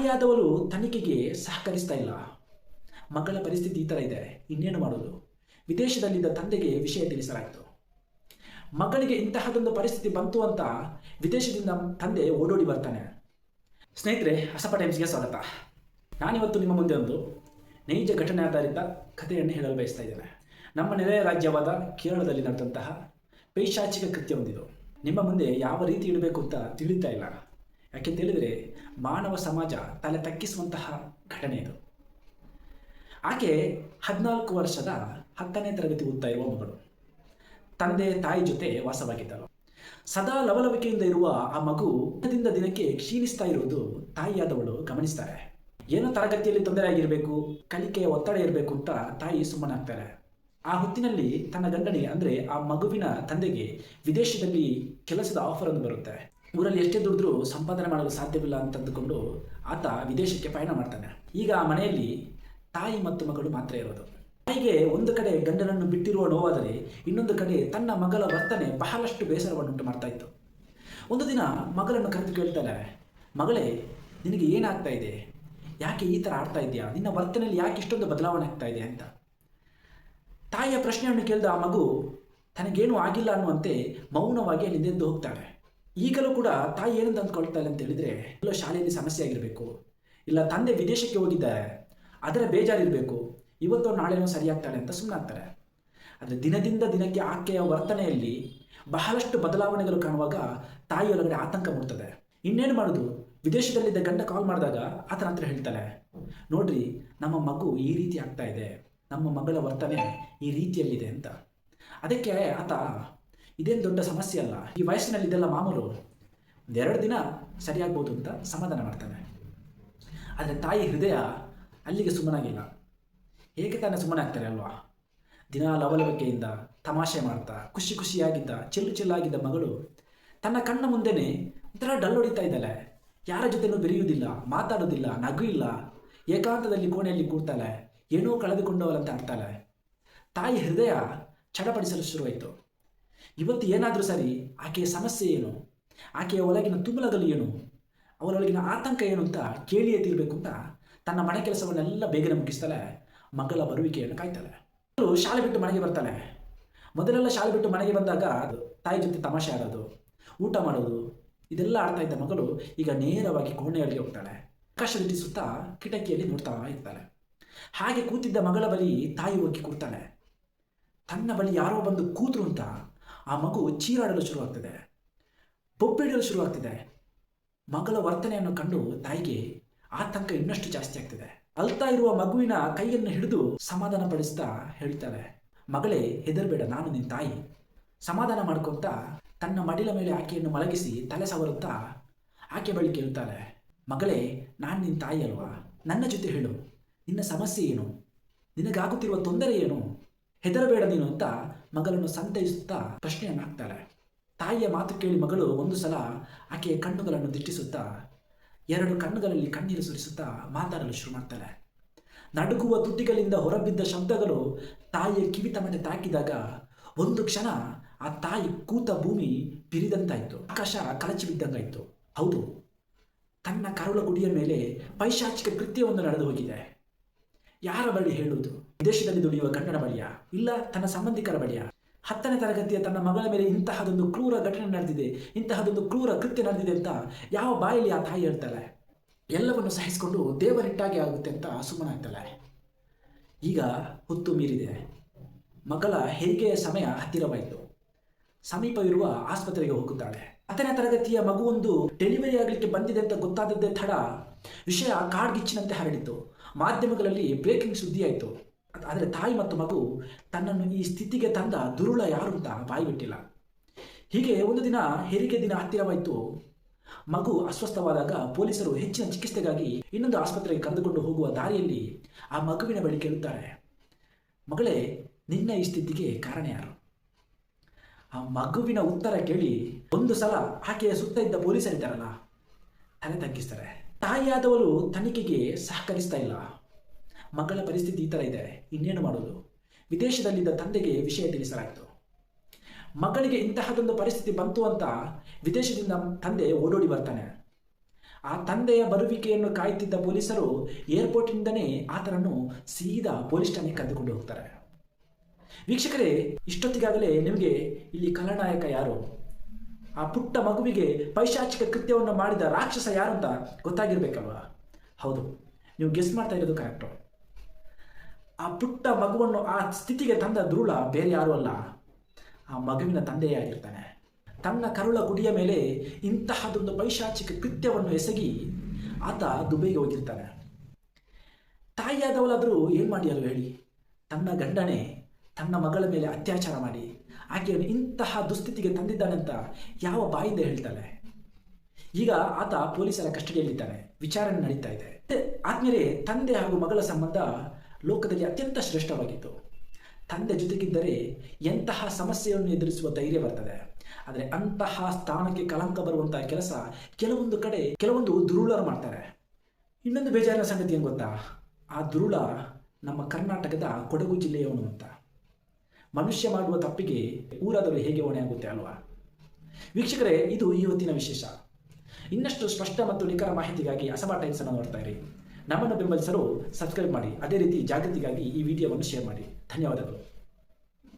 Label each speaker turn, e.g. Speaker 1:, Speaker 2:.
Speaker 1: ತಾಯಿಯಾದವಳು ತನಿಖೆಗೆ ಸಹಕರಿಸ್ತಾ ಇಲ್ಲ. ಮಗಳ ಪರಿಸ್ಥಿತಿ ಈ ಥರ ಇದೆ. ಇನ್ನೇನು ಮಾಡೋದು? ವಿದೇಶದಲ್ಲಿದ್ದ ತಂದೆಗೆ ವಿಷಯ ತಿಳಿಸಲಾಯಿತು. ಮಗಳಿಗೆ ಇಂತಹದೊಂದು ಪರಿಸ್ಥಿತಿ ಬಂತು ಅಂತ ವಿದೇಶದಿಂದ ತಂದೆ ಓಡೋಡಿ ಬರ್ತಾನೆ. ಸ್ನೇಹಿತರೆ, ಹಸಪ ಟೈಮ್ಸ್ಗೆ ಸ್ವಾಗತ. ನಾನಿವತ್ತು ನಿಮ್ಮ ಮುಂದೆ ಒಂದು ನೈಜ ಘಟನೆ ಆಧಾರಿತ ಕಥೆಯನ್ನು ಹೇಳಲು ಬಯಸ್ತಾ ಇದ್ದೇನೆ. ನಮ್ಮ ನೆರೆಯ ರಾಜ್ಯವಾದ ಕೇರಳದಲ್ಲಿ ನಡೆದಂತಹ ಪೈಶಾಚಿಕ ಕೃತ್ಯ ಹೊಂದಿದು ನಿಮ್ಮ ಮುಂದೆ ಯಾವ ರೀತಿ ಇಡಬೇಕು ಅಂತ ತಿಳಿತಾ ಇಲ್ಲ. ಯಾಕೆ ತಿಳಿದರೆ ಮಾನವ ಸಮಾಜ ತಲೆ ತಕ್ಕಿಸುವಂತಹ ಘಟನೆ ಇದು. ಆಕೆ ಹದಿನಾಲ್ಕು ವರ್ಷದ ಹತ್ತನೇ ತರಗತಿ ಓದ್ತಾ ಇರುವ ಮಗಳು. ತಂದೆ ತಾಯಿ ಜೊತೆ ವಾಸವಾಗಿದ್ದಳು. ಸದಾ ಲವಲವಿಕೆಯಿಂದ ಇರುವ ಆ ಮಗು ದಿನದಿಂದ ದಿನಕ್ಕೆ ಕ್ಷೀಣಿಸ್ತಾ ಇರುವುದು ತಾಯಿಯಾದವಳು ಗಮನಿಸ್ತಾರೆ. ಏನೋ ತರಗತಿಯಲ್ಲಿ ತೊಂದರೆ ಆಗಿರಬೇಕು, ಕಲಿಕೆಯ ಒತ್ತಡ ಇರಬೇಕು ಅಂತ ತಾಯಿ ಸುಮ್ಮನಾಗ್ತಾರೆ. ಆ ಹೊತ್ತಿನಲ್ಲಿ ತನ್ನ ಗಂಡನಿಗೆ ಅಂದರೆ ಆ ಮಗುವಿನ ತಂದೆಗೆ ವಿದೇಶದಲ್ಲಿ ಕೆಲಸದ ಆಫರ್ ಒಂದು ಬರುತ್ತೆ. ಊರಲ್ಲಿ ಎಷ್ಟೇ ದುಡಿದ್ರೂ ಸಂಪಾದನೆ ಮಾಡಲು ಸಾಧ್ಯವಿಲ್ಲ ಅಂತ ಅಂದುಕೊಂಡು ಆತ ವಿದೇಶಕ್ಕೆ ಪಯಣ ಮಾಡ್ತಾನೆ. ಈಗ ಆ ಮನೆಯಲ್ಲಿ ತಾಯಿ ಮತ್ತು ಮಗಳು ಮಾತ್ರ ಇರೋದು. ತಾಯಿಗೆ ಒಂದು ಕಡೆ ಗಂಡನನ್ನು ಬಿಟ್ಟಿರುವ ನೋವಾದರೆ ಇನ್ನೊಂದು ಕಡೆ ತನ್ನ ಮಗಳ ವರ್ತನೆ ಬಹಳಷ್ಟು ಬೇಸರವನ್ನುಂಟು ಮಾಡ್ತಾ ಇತ್ತು. ಒಂದು ದಿನ ಮಗಳನ್ನು ಕರೆದು ಕೇಳ್ತಾಳೆ ಮಗಳೇ, ನಿನಗೆ ಏನಾಗ್ತಾ ಇದೆ? ಯಾಕೆ ಈ ಥರ ಆಡ್ತಾ ಇದೆಯಾ ನಿನ್ನ ವರ್ತನೆಯಲ್ಲಿ ಯಾಕೆ ಇಷ್ಟೊಂದು ಬದಲಾವಣೆ ಆಗ್ತಾ ಇದೆ ಅಂತ? ತಾಯಿಯ ಪ್ರಶ್ನೆಯನ್ನು ಕೇಳಿದ ಆ ಮಗು, ತನಗೇನು ಆಗಿಲ್ಲ ಅನ್ನುವಂತೆ ಮೌನವಾಗಿ ಅಲ್ಲಿಂದೆದ್ದು ಹೋಗ್ತಾಳೆ. ಈಗಲೂ ಕೂಡ ತಾಯಿ ಏನಂತ ಅಂದ್ಕೊಳ್ತಾಳೆ ಅಂತ ಹೇಳಿದ್ರೆ, ಎಲ್ಲೋ ಶಾಲೆಯಲ್ಲಿ ಸಮಸ್ಯೆ ಆಗಿರಬೇಕು, ಇಲ್ಲ ತಂದೆ ವಿದೇಶಕ್ಕೆ ಹೋಗಿದ್ದಾರೆ, ಅದರ ಬೇಜಾರಿರಬೇಕು, ಇವತ್ತು ನಾಳೆನೂ ಸರಿಯಾಗ್ತಾಳೆ ಅಂತ ಸುಮ್ಮನಾಗ್ತಾರೆ ಆದರೆ ದಿನದಿಂದ ದಿನಕ್ಕೆ ಆಕೆಯ ವರ್ತನೆಯಲ್ಲಿ ಬಹಳಷ್ಟು ಬದಲಾವಣೆಗಳು ಕಾಣುವಾಗ ತಾಯಿಯೊಳಗಡೆ ಆತಂಕ ಮೂಡ್ತದೆ. ಇನ್ನೇನು ಮಾಡೋದು? ವಿದೇಶದಲ್ಲಿದ್ದ ಗಂಡ ಕಾಲ್ ಮಾಡಿದಾಗ ಆತನ ಹತ್ರ ಹೇಳ್ತಾಳೆ ನೋಡ್ರಿ, ನಮ್ಮ ಮಗು ಈ ರೀತಿ ಆಗ್ತಾ ಇದೆ, ನಮ್ಮ ಮಗಳ ವರ್ತನೆ ಈ ರೀತಿಯಲ್ಲಿದೆ ಅಂತ. ಅದಕ್ಕೆ ಆತ ಇದೇನು ದೊಡ್ಡ ಸಮಸ್ಯೆ ಅಲ್ಲ. ಈ ವಯಸ್ಸಿನಲ್ಲಿ ಇದೆಲ್ಲ ಮಾಮೂಲು. ಒಂದೆರಡು ದಿನ ಸರಿಯಾಗ್ಬೋದು ಅಂತ ಸಮಾಧಾನ ಮಾಡ್ತಾನೆ ಆದರೆ ತಾಯಿ ಹೃದಯ ಅಲ್ಲಿಗೆ ಸುಮ್ಮನಾಗಿಲ್ಲ. ಹೇಗೆ ತಾನೇ ಸುಮ್ಮನೆ ಆಗ್ತಾರೆ ಅಲ್ವಾ? ದಿನ ಲವಲವಿಕೆಯಿಂದ ತಮಾಷೆ ಮಾಡ್ತಾ, ಖುಷಿ ಖುಷಿಯಾಗಿದ್ದ, ಚೆಲ್ಲು ಚೆಲ್ಲಾಗಿದ್ದ ಮಗಳು ತನ್ನ ಕಣ್ಣ ಮುಂದೆನೆ ಒಂಥರ ಡಲ್ ಹೊಡಿತಾ ಇದ್ದಾಳೆ. ಯಾರ ಜೊತೆನೂ ಬೆರೆಯುವುದಿಲ್ಲ, ಮಾತಾಡೋದಿಲ್ಲ, ನಗು ಇಲ್ಲ. ಏಕಾಂತದಲ್ಲಿ ಕೋಣೆಯಲ್ಲಿ ಕೂರ್ತಾಳೆ ಏನೋ ಕಳೆದುಕೊಂಡವಳಂತೆ ಆಡ್ತಾಳೆ ತಾಯಿ ಹೃದಯ ಚಡಪಡಿಸಲು ಶುರುವಾಯಿತು. ಇವತ್ತು ಏನಾದರೂ ಸರಿ, ಆಕೆಯ ಸಮಸ್ಯೆ ಏನು? ಆಕೆಯ ಒಳಗಿನ ತುಮಲದಲ್ಲಿ ಏನು? ಅವರೊಳಗಿನ ಆತಂಕ ಏನು ಅಂತ ಕೇಳಿಯೇ ತೀರಬೇಕು ಅಂತ ತನ್ನ ಮನೆ ಕೆಲಸವನ್ನೆಲ್ಲ ಬೇಗನೆ ಮುಗಿಸ್ತಾಳೆ. ಮಗಳ ಬರುವಿಕೆಯನ್ನು ಕಾಯ್ತಾಳೆ. ಅವಳು ಶಾಲೆ ಬಿಟ್ಟು ಮನೆಗೆ ಬರ್ತಾಳೆ. ಮೊದಲೆಲ್ಲ ಶಾಲೆ ಬಿಟ್ಟು ಮನೆಗೆ ಬಂದಾಗ ತಾಯಿ ಜೊತೆ ತಮಾಷೆ ಆಡೋದು, ಊಟ ಮಾಡೋದು, ಇದೆಲ್ಲ ಆಡ್ತಾ ಇದ್ದ ಮಗಳು ಈಗ ನೇರವಾಗಿ ಕೋಣೆಯೊಳಗೆ ಹೋಗ್ತಾಳೆ. ಆಕಾಶದಲ್ಲಿ ಸುತ್ತ ಕಿಟಕಿಯಲ್ಲಿ ನೋಡ್ತಾ ಇರ್ತಾಳೆ. ಹಾಗೆ ಕೂತಿದ್ದ ಮಗಳ ಬಳಿ ತಾಯಿ ಹೋಗಿ ಕೂರ್ತಾಳೆ ತನ್ನ ಬಳಿ ಯಾರೋ ಬಂದು ಕೂತರು ಅಂತ ಆ ಮಗು ಚೀರಾಡಲು ಶುರುವಾಗ್ತದೆ. ಬೊಬ್ಬಿಡಲು ಶುರುವಾಗ್ತಿದೆ. ಮಗಳ ವರ್ತನೆಯನ್ನು ಕಂಡು ತಾಯಿಗೆ ಆತಂಕ ಇನ್ನಷ್ಟು ಜಾಸ್ತಿ ಆಗ್ತಿದೆ. ಅಲ್ತಾ ಇರುವ ಮಗುವಿನ ಕೈಯನ್ನು ಹಿಡಿದು ಸಮಾಧಾನ ಪಡಿಸ್ತಾ ಹೇಳ್ತಾಳೆ, ಮಗಳೇ, ಹೆದರ್ಬೇಡ, ನಾನು ನಿನ್ನ ತಾಯಿ. ಸಮಾಧಾನ ಮಾಡ್ಕೊಂತ ತನ್ನ ಮಡಿಲ ಮೇಲೆ ಆಕೆಯನ್ನು ಮಲಗಿಸಿ ತಲೆ ಸವರುತ್ತಾ ಆಕೆ ಬಳಿ ಕೇಳ್ತಾಳೆ, ಮಗಳೇ, ನಾನು ನಿನ್ನ ತಾಯಿ ಅಲ್ವಾ? ನನ್ನ ಜೊತೆ ಹೇಳು. ನಿನ್ನ ಸಮಸ್ಯೆ ಏನು? ನಿನಗಾಗುತ್ತಿರುವ ತೊಂದರೆ ಏನು? ಹೆದರಬೇಡ ನೀನು ಅಂತ ಮಗಳನ್ನು ಸಂತೈಸುತ್ತಾ ಪ್ರಶ್ನೆಯನ್ನು ಹಾಕ್ತಾಳೆ ತಾಯಿಯ ಮಾತು ಕೇಳಿ ಮಗಳು ಒಂದು ಸಲ ಆಕೆಯ ಕಣ್ಣುಗಳನ್ನು ದಿಟ್ಟಿಸುತ್ತಾ, ಎರಡು ಕಣ್ಣುಗಳಲ್ಲಿ ಕಣ್ಣೀರು ಸುರಿಸುತ್ತಾ ಮಾತಾಡಲು ಶುರು ಮಾಡ್ತಾಳೆ. ನಡುಗುವ ತುಟಿಗಳಿಂದ ಹೊರಬಿದ್ದ ಶಬ್ದಗಳು ತಾಯಿಯ ಕಿವಿತಮನೆ ತಾಕಿದಾಗ ಒಂದು ಕ್ಷಣ ಆ ತಾಯಿ ಕೂತ ಭೂಮಿ ಬಿರಿದಂತಾಯಿತು. ಆಕಾಶ ಕಳಚಿ ಬಿದ್ದಂಗಾಯಿತು. ಹೌದು, ತನ್ನ ಕರುಳ ಗುಡಿಯ ಮೇಲೆ ಪೈಶಾಚಿಕ ಕೃತ್ಯವೊಂದು ನಡೆದು ಹೋಗಿದೆ. ಯಾರ ಬಳಿ ಹೇಳುವುದು? ವಿದೇಶದಲ್ಲಿ ದುಡಿಯುವ ಗಂಡನ ಬಳಿಯ? ಇಲ್ಲ, ತನ್ನ ಸಂಬಂಧಿಕರ ಬಳಿಯ? ಹತ್ತನೇ ತರಗತಿಯ ತನ್ನ ಮಗಳ ಮೇಲೆ ಇಂತಹದೊಂದು ಕ್ರೂರ ಘಟನೆ ನಡೆದಿದೆ, ಇಂತಹದೊಂದು ಕ್ರೂರ ಕೃತ್ಯ ನಡೆದಿದೆ ಅಂತ ಯಾವ ಬಾಯಲ್ಲಿ ಆ ತಾಯಿ ಹೇಳ್ತಾಳೆ? ಎಲ್ಲವನ್ನು ಸಹಿಸಿಕೊಂಡು ದೇವರಿಟ್ಟಾಗಿ ಆಗುತ್ತೆ ಅಂತ ಸುಮ್ಮನಾಗ್ತಾಳೆ ಈಗ ಹೊತ್ತು ಮೀರಿದೆ. ಮಗಳ ಹೆರಿಗೆಯ ಸಮಯ ಹತ್ತಿರವಾಯಿತು? ಸಮೀಪವಿರುವ ಆಸ್ಪತ್ರೆಗೆ ಹೋಗುತ್ತಾಳೆ. ಹತ್ತನೇ ತರಗತಿಯ ಮಗುವೊಂದು ಡೆಲಿವರಿ ಆಗಲಿಕ್ಕೆ ಬಂದಿದೆ ಅಂತ ಗೊತ್ತಾದದ್ದೇ ತಡ. ವಿಷಯ ಕಾಡ್ಗಿಚ್ಚಿನಂತೆ ಹರಡಿತು. ಮಾಧ್ಯಮಗಳಲ್ಲಿ ಬ್ರೇಕಿಂಗ್ ಸುದ್ದಿಯಾಯಿತು ಆದರೆ ತಾಯಿ ಮತ್ತು ಮಗು ತನ್ನನ್ನು ಈ ಸ್ಥಿತಿಗೆ ತಂದ ದುರುಳ ಯಾರು ಅಂತ ಬಾಯಿ ಬಿಟ್ಟಿಲ್ಲ. ಹೀಗೆ ಒಂದು ದಿನ ಹೆರಿಗೆ ದಿನ ಹತ್ತಿರವಾಯಿತು. ಮಗು ಅಸ್ವಸ್ಥವಾದಾಗ ಪೊಲೀಸರು ಹೆಚ್ಚಿನ ಚಿಕಿತ್ಸೆಗಾಗಿ ಇನ್ನೊಂದು ಆಸ್ಪತ್ರೆಗೆ ಕರೆದುಕೊಂಡು ಹೋಗುವ ದಾರಿಯಲ್ಲಿ ಆ ಮಗುವಿನ ಬಳಿ ಕೇಳುತ್ತಾರೆ. ಮಗಳೇ, ನಿನ್ನ ಈ ಸ್ಥಿತಿಗೆ ಕಾರಣ ಯಾರು? ಆ ಮಗುವಿನ ಉತ್ತರ ಕೇಳಿ, ಒಂದು ಸಲ ಆಕೆಯ ಸುತ್ತ ಇದ್ದ ಪೊಲೀಸರಿದ್ದಾರಲ್ಲ. ತಲೆ ತಗ್ಗಿಸ್ತಾರೆ. ತಾಯಿಯಾದವಳು ತನಿಖೆಗೆ ಸಹಕರಿಸ್ತಾ ಇಲ್ಲ. ಮಗಳ ಪರಿಸ್ಥಿತಿ ಈ ಥರ ಇದೆ. ಇನ್ನೇನು ಮಾಡೋದು? ವಿದೇಶದಲ್ಲಿದ್ದ ತಂದೆಗೆ ವಿಷಯ ತಿಳಿಸಲಾಯಿತು. ಮಗಳಿಗೆ ಇಂತಹದೊಂದು ಪರಿಸ್ಥಿತಿ ಬಂತು ಅಂತ ವಿದೇಶದಿಂದ ತಂದೆ ಓಡೋಡಿ ಬರ್ತಾನೆ. ಆ ತಂದೆಯ ಬರುವಿಕೆಯನ್ನು ಕಾಯುತ್ತಿದ್ದ ಪೊಲೀಸರು ಏರ್ಪೋರ್ಟ್ನಿಂದನೇ ಆತನನ್ನು ಸೀದಾ ಪೊಲೀಸ್ ಠಾಣೆಗೆ ಕರೆದುಕೊಂಡು ಹೋಗ್ತಾರೆ. ವೀಕ್ಷಕರೇ, ಇಷ್ಟೊತ್ತಿಗಾಗಲೇ ನಿಮಗೆ ಇಲ್ಲಿ ಖಲನಾಯಕ ಯಾರು? ಆ ಪುಟ್ಟ ಮಗುವಿಗೆ ಪೈಶಾಚಿಕ ಕೃತ್ಯವನ್ನು ಮಾಡಿದ ರಾಕ್ಷಸ ಯಾರು ಅಂತ ಗೊತ್ತಾಗಿರ್ಬೇಕಲ್ವ? ಹೌದು, ನೀವು ಗೆಸ್ ಮಾಡ್ತಾ ಇರೋದು ಕರೆಕ್ಟು ಆ ಪುಟ್ಟ ಮಗುವನ್ನು ಆ ಸ್ಥಿತಿಗೆ ತಂದ ಧೂಳ ಬೇರೆ ಯಾರೂ ಅಲ್ಲ. ಆ ಮಗುವಿನ ತಂದೆಯೇ ಆಗಿರ್ತಾನೆ. ತನ್ನ ಕರುಳ ಗುಡಿಯ ಮೇಲೆ ಇಂತಹದೊಂದು ಪೈಶಾಚಿಕ ಕೃತ್ಯವನ್ನು ಎಸಗಿ ಆತ ದುಬೈಗೆ ಹೋಗಿರ್ತಾನೆ. ತಾಯಿಯಾದವಳಾದರೂ ಏನು ಮಾಡಿಯಲು ಹೇಳಿ? ತನ್ನ ಗಂಡನೇ ತನ್ನ ಮಗಳ ಮೇಲೆ ಅತ್ಯಾಚಾರ ಮಾಡಿ. ಆಕೆಯನ್ನು ಇಂತಹ ದುಸ್ಥಿತಿಗೆ ತಂದಿದ್ದಾನಂತ ಯಾವ ಬಾಯಿಂದ ಹೇಳ್ತಾಳೆ? ಈಗ ಆತ ಪೊಲೀಸರ ಕಸ್ಟಡಿಯಲ್ಲಿದ್ದಾನೆ. ವಿಚಾರಣೆ ನಡೀತಾ ಇದೆ. ಆದ್ಮೇಲೆ ತಂದೆ ಹಾಗೂ ಮಗಳ ಸಂಬಂಧ ಲೋಕದಲ್ಲಿ ಅತ್ಯಂತ ಶ್ರೇಷ್ಠವಾಗಿತ್ತು. ತಂದೆ ಜೊತೆಗಿದ್ದರೆ ಎಂತಹ ಸಮಸ್ಯೆಯನ್ನು ಎದುರಿಸುವ ಧೈರ್ಯ ಬರ್ತದೆ. ಆದರೆ ಅಂತಹ ಸ್ಥಾನಕ್ಕೆ ಕಳಂಕ ಬರುವಂತಹ ಕೆಲಸ ಕೆಲವೊಂದು ಕಡೆ ಕೆಲವೊಂದು ದುರುಳರು ಮಾಡ್ತಾರೆ. ಇನ್ನೊಂದು ಬೇಜಾರಿನ ಸಂಗತಿ ಏನು ಗೊತ್ತಾ? ಆ ದುರುಳ ನಮ್ಮ ಕರ್ನಾಟಕದ ಕೊಡಗು ಜಿಲ್ಲೆಯವನು ಅಂತ. ಮನುಷ್ಯ ಮಾಡುವ ತಪ್ಪಿಗೆ ಊರಾದರೂ ಹೇಗೆ ಹೊಣೆ ಆಗುತ್ತೆ ಅಲ್ವಾ? ವೀಕ್ಷಕರೇ, ಇದು ಇವತ್ತಿನ ವಿಶೇಷ. ಇನ್ನಷ್ಟು ಸ್ಪಷ್ಟ ಮತ್ತು ನಿಖರ ಮಾಹಿತಿಗಾಗಿ ಅಸಮಾ ಟೈಮ್ಸ್ ಅನ್ನು ನೋಡ್ತಾ ಇರಿ. ನಮ್ಮನ್ನು ಬೆಂಬಲಿಸಲು ಸಬ್ಸ್ಕ್ರೈಬ್ ಮಾಡಿ. ಅದೇ ರೀತಿ ಜಾಗೃತಿಗಾಗಿ ಈ ವಿಡಿಯೋವನ್ನು ಶೇರ್ ಮಾಡಿ. ಧನ್ಯವಾದಗಳು.